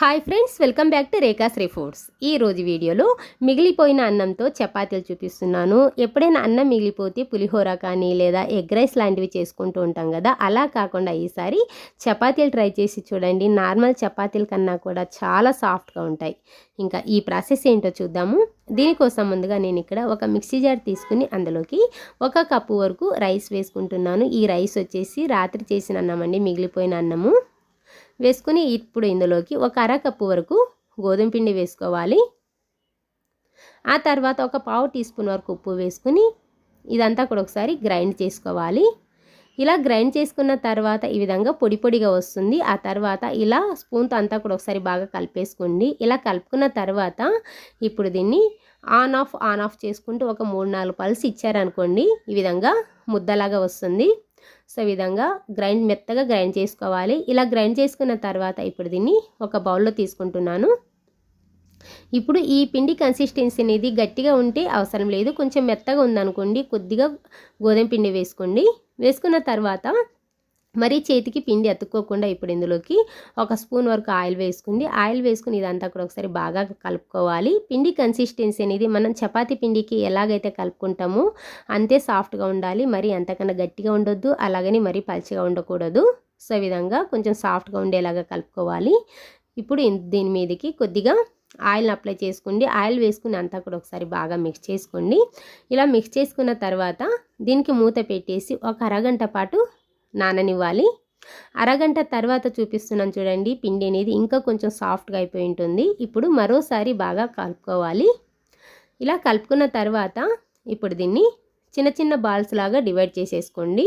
Hi friends welcome back to Rekha Sri foods ఈ రోజు వీడియోలో మిగిలిపోయిన అన్నంతో చపాతీలు చూపిస్తున్నాను. ఎప్పుడైనా అన్నం మిగిలిపోతే పులిహోర కానీ లేదా ఎగ్ రైస్ లాంటివి చేసుకుంటూ ఉంటాం కదా అలా కాకుండా ఈసారి చపాతీలు ట్రై చేసి చూడండి. నార్మల్ చపాతీల కన్నా కూడా చాలా సాఫ్ట్గా ఉంటాయి. ఇంకా ఈ ప్రాసెస్ ఏంటో చూద్దాము. దీనికోసం ముందుగా నేను ఇక్కడ ఒక మిక్సీ జార్ తీసుకుని అందులోకి ఒక కప్పు వరకు రైస్ వేసుకుంటున్నాను. ఈ రైస్ వచ్చేసి రాత్రి చేసిన అన్నం అండి మిగిలిపోయిన అన్నము. వేసుకుని ఇప్పుడు ఇందులోకి ఒక అరకప్పు వరకు గోధుమ పిండి వేసుకోవాలి. ఆ తర్వాత ఒక పావు టీ స్పూన్ వరకు ఉప్పు వేసుకుని ఇదంతా కూడా ఒకసారి గ్రైండ్ చేసుకోవాలి. ఇలా గ్రైండ్ చేసుకున్న తర్వాత ఈ విధంగా పొడి పొడిగా వస్తుంది. ఆ తర్వాత ఇలా స్పూన్తో అంతా కూడా ఒకసారి బాగా కలిపేసుకోండి. ఇలా కలుపుకున్న తర్వాత ఇప్పుడు దీన్ని ఆన్ ఆఫ్ ఆన్ ఆఫ్ చేసుకుంటూ ఒక మూడు నాలుగు పల్స్ ఇచ్చారనుకోండి ఈ విధంగా ముద్దలాగా వస్తుంది. సో ఈ విధంగా గ్రైండ్ మెత్తగా గ్రైండ్ చేసుకోవాలి. ఇలా గ్రైండ్ చేసుకున్న తర్వాత ఇప్పుడు దీన్ని ఒక బౌల్లో తీసుకుంటున్నాను. ఇప్పుడు ఈ పిండి కన్సిస్టెన్సీ అనేది గట్టిగా ఉంటే అవసరం లేదు. కొంచెం మెత్తగా ఉందనుకోండి కొద్దిగా గోధుమ పిండి వేసుకోండి. వేసుకున్న తర్వాత మరి చేతికి పిండి అతుక్కోకుండా ఇప్పుడు ఇందులోకి ఒక స్పూన్ వరకు ఆయిల్ వేసుకుంది ఆయిల్ వేసుకుని ఇదంతా కూడా ఒకసారి బాగా కలుపుకోవాలి. పిండి కన్సిస్టెన్సీ అనేది మనం చపాతి పిండికి ఎలాగైతే కలుపుకుంటామో అంతే సాఫ్ట్గా ఉండాలి. మరి అంతకన్నా గట్టిగా ఉండొద్దు అలాగని మరీ పల్చగా ఉండకూడదు. సో విధంగా కొంచెం సాఫ్ట్గా ఉండేలాగా కలుపుకోవాలి. ఇప్పుడు దీని మీదకి కొద్దిగా ఆయిల్ని అప్లై చేసుకోండి ఆయిల్ వేసుకుని అంతా కూడా ఒకసారి బాగా మిక్స్ చేసుకోండి. ఇలా మిక్స్ చేసుకున్న తర్వాత దీనికి మూత పెట్టేసి ఒక అరగంట పాటు నాననివ్వాలి. అరగంట తర్వాత చూపిస్తున్నాను చూడండి పిండి అనేది ఇంకా కొంచెం సాఫ్ట్గా అయిపోయి ఉంటుంది. ఇప్పుడు మరోసారి బాగా కలుపుకోవాలి. ఇలా కలుపుకున్న తర్వాత ఇప్పుడు దీన్ని చిన్న చిన్న బాల్స్ లాగా డివైడ్ చేసేసుకోండి.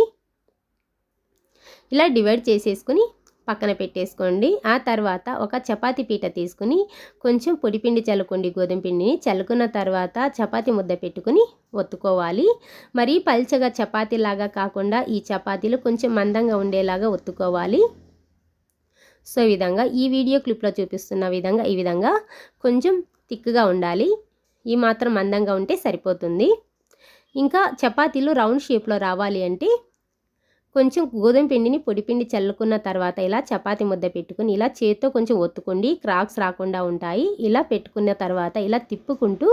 ఇలా డివైడ్ చేసేసుకుని పక్కన పెట్టేసుకోండి. ఆ తర్వాత ఒక చపాతీ పీట తీసుకుని కొంచెం పొడిపిండి చల్లుకోండి. గోధుమ పిండిని చల్లుకున్న తర్వాత చపాతీ ముద్ద పెట్టుకుని ఒత్తుకోవాలి. మరి పల్చగా చపాతీలాగా కాకుండా ఈ చపాతీలు కొంచెం మందంగా ఉండేలాగా ఒత్తుకోవాలి. సో ఈ విధంగా ఈ వీడియో క్లిప్లో చూపిస్తున్న విధంగా ఈ విధంగా కొంచెం థిక్గా ఉండాలి. ఈ మాత్రం మందంగా ఉంటే సరిపోతుంది. ఇంకా చపాతీలు రౌండ్ షేప్లో రావాలి అంటే కొంచెం గోధుమ పిండిని పొడిపిండి చల్లుకున్న తర్వాత ఇలా చపాతి ముద్ద పెట్టుకుని ఇలా చేత్తో కొంచెం ఒత్తుకోండి. క్రాక్స్ రాకుండా ఉంటాయి. ఇలా పెట్టుకున్న తర్వాత ఇలా తిప్పుకుంటూ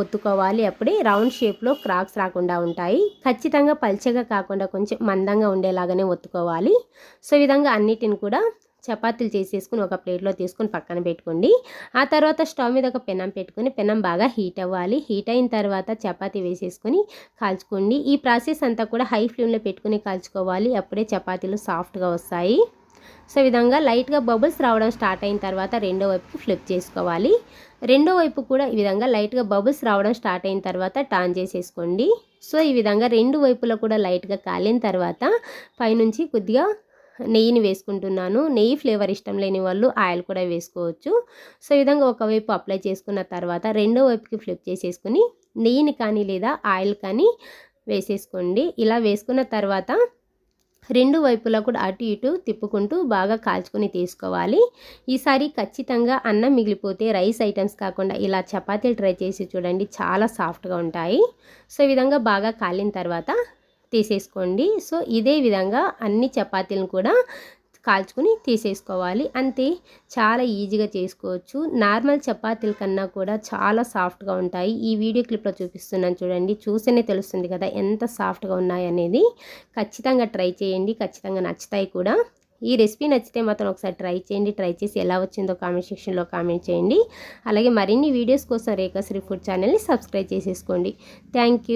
ఒత్తుకోవాలి. అప్పుడే రౌండ్ షేప్లో క్రాక్స్ రాకుండా ఉంటాయి. ఖచ్చితంగా పల్చగా కాకుండా కొంచెం మందంగా ఉండేలాగానే ఒత్తుకోవాలి. సో ఈ విధంగా అన్నిటిని కూడా చపాతీలు చేసేసుకుని ఒక ప్లేట్లో తీసుకుని పక్కన పెట్టుకోండి. ఆ తర్వాత స్టవ్ మీద ఒక పెనం పెట్టుకుని పెనం బాగా హీట్ అవ్వాలి. హీట్ అయిన తర్వాత చపాతీ వేసేసుకొని కాల్చుకోండి. ఈ ప్రాసెస్ అంతా కూడా హై ఫ్లేమ్లో పెట్టుకుని కాల్చుకోవాలి. అప్పుడే చపాతీలు సాఫ్ట్గా వస్తాయి. సో విధంగా లైట్గా బబుల్స్ రావడం స్టార్ట్ అయిన తర్వాత రెండో వైపుకి ఫ్లిప్ చేసుకోవాలి. రెండో వైపు కూడా ఈ విధంగా లైట్గా బబుల్స్ రావడం స్టార్ట్ అయిన తర్వాత టాన్ చేసేసుకోండి. సో ఈ విధంగా రెండు వైపులో కూడా లైట్గా కాలిన తర్వాత పైనుంచి కొద్దిగా నెయ్యిని వేసుకుంటున్నాను. నెయ్యి ఫ్లేవర్ ఇష్టం లేని వాళ్ళు ఆయిల్ కూడా వేసుకోవచ్చు. సో ఈ విధంగా ఒకవైపు అప్లై చేసుకున్న తర్వాత రెండో వైపుకి ఫ్లిప్ చేసేసుకుని నెయ్యిని కానీ లేదా ఆయిల్ కానీ వేసేసుకోండి. ఇలా వేసుకున్న తర్వాత రెండు వైపులా కూడా అటు ఇటు తిప్పుకుంటూ బాగా కాల్చుకొని తీసుకోవాలి. ఈసారి ఖచ్చితంగా అన్నం మిగిలిపోతే రైస్ ఐటమ్స్ కాకుండా ఇలా చపాతీలు ట్రై చేసి చూడండి చాలా సాఫ్ట్గా ఉంటాయి. సో ఈ విధంగా బాగా కాలిన తర్వాత తీసేసుకోండి. సో ఇదే విధంగా అన్ని చపాతీలను కూడా కాల్చుకుని తీసేసుకోవాలి. అంతే చాలా ఈజీగా చేసుకోవచ్చు. నార్మల్ చపాతీల కన్నా కూడా చాలా సాఫ్ట్గా ఉంటాయి. ఈ వీడియో క్లిప్లో చూపిస్తున్నాను చూడండి. చూస్తేనే తెలుస్తుంది కదా ఎంత సాఫ్ట్గా ఉన్నాయనేది ఖచ్చితంగా ట్రై చేయండి. ఖచ్చితంగా నచ్చుతాయి కూడా. ఈ రెసిపీ నచ్చితే మాత్రం ఒకసారి ట్రై చేయండి. ట్రై చేసి ఎలా వచ్చిందో కామెంట్ సెక్షన్లో కామెంట్ చేయండి. అలాగే మరిన్ని వీడియోస్ కోసం రేఖాశ్రీ ఫుడ్ ఛానల్ని సబ్స్క్రైబ్ చేసేసుకోండి. థ్యాంక్